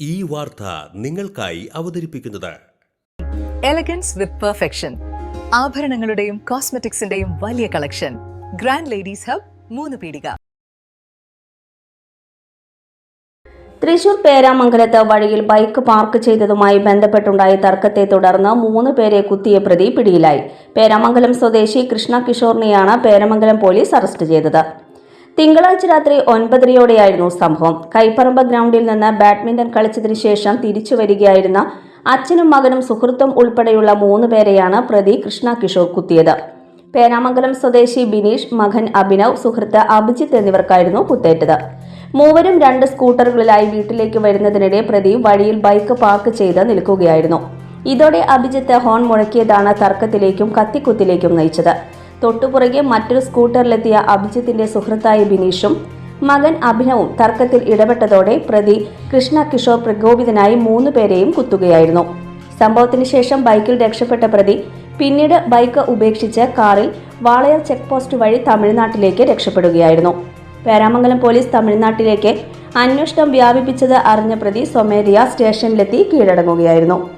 ഈ വാർത്ത നിങ്ങൾക്കായി അവതരിപ്പിക്കുന്നത്. എലഗൻസ് വിത്ത് പെർഫെക്ഷൻ ആഭരണങ്ങളുടെയും കോസ്മെറ്റിക്സിന്റെയും വലിയ കളക്ഷൻ ഗ്രാൻഡ് ലേഡീസ് ഹബ് മൂന്ന് പീടിക. തൃശൂർ പേരാമംഗലത്ത് വഴിയിൽ ബൈക്ക് പാർക്ക് ചെയ്തതുമായി ബന്ധപ്പെട്ടുണ്ടായ തർക്കത്തെ തുടർന്ന് മൂന്ന് പേരെ കുത്തിയ പ്രതി പിടിയിലായി. പേരാമംഗലം സ്വദേശി കൃഷ്ണ കിഷോറിനെയാണ് പേരാമംഗലം പോലീസ് അറസ്റ്റ് ചെയ്തത്. തിങ്കളാഴ്ച രാത്രി ഒൻപതരയോടെയായിരുന്നു സംഭവം. കൈപ്പറമ്പ ഗ്രൗണ്ടിൽ നിന്ന് ബാഡ്മിന്റൺ കളിച്ചതിനു ശേഷം തിരിച്ചു വരികയായിരുന്ന അച്ഛനും മകനും സുഹൃത്തും ഉൾപ്പെടെയുള്ള മൂന്ന് പേരെയാണ് പ്രതി കൃഷ്ണ കിഷോർ കുത്തിയത്. പേരാമംഗലം സ്വദേശി ബിനീഷ് മകൻ അഭിനവ് സുഹൃത്ത് അഭിജിത്ത് എന്നിവർക്കായിരുന്നു കുത്തേറ്റത്. മൂവരും രണ്ട് സ്കൂട്ടറുകളിലായി വീട്ടിലേക്ക് വരുന്നതിനിടെ പ്രതി വഴിയിൽ ബൈക്ക് പാർക്ക് ചെയ്ത് നിൽക്കുകയായിരുന്നു. ഇതോടെ അഭിജിത്ത് ഹോൺ മുഴക്കിയതാണ് തർക്കത്തിലേക്കും കത്തിക്കുത്തിലേക്കും നയിച്ചത്. തൊട്ടുപുറകെ മറ്റൊരു സ്കൂട്ടറിലെത്തിയ അഭിജിത്തിന്റെ സുഹൃത്തായ ബിനീഷും മകൻ അഭിനവും തർക്കത്തിൽ ഇടപെട്ടതോടെ പ്രതി കൃഷ്ണ കിഷോർ പ്രകോപിതനായി മൂന്ന് പേരെയും കുത്തുകയായിരുന്നു. സംഭവത്തിന് ശേഷം ബൈക്കിൽ രക്ഷപ്പെട്ട പ്രതി പിന്നീട് ബൈക്ക് ഉപേക്ഷിച്ച് കാറിൽ വാളയാർ ചെക്ക് പോസ്റ്റ് വഴി തമിഴ്നാട്ടിലേക്ക് രക്ഷപ്പെടുകയായിരുന്നു. പേരാമംഗലം പോലീസ് തമിഴ്നാട്ടിലേക്ക് അന്വേഷണം വ്യാപിപ്പിച്ചത് അറിഞ്ഞ പ്രതി സ്വമേധയാ സ്റ്റേഷനിലെത്തി കീഴടങ്ങുകയായിരുന്നു.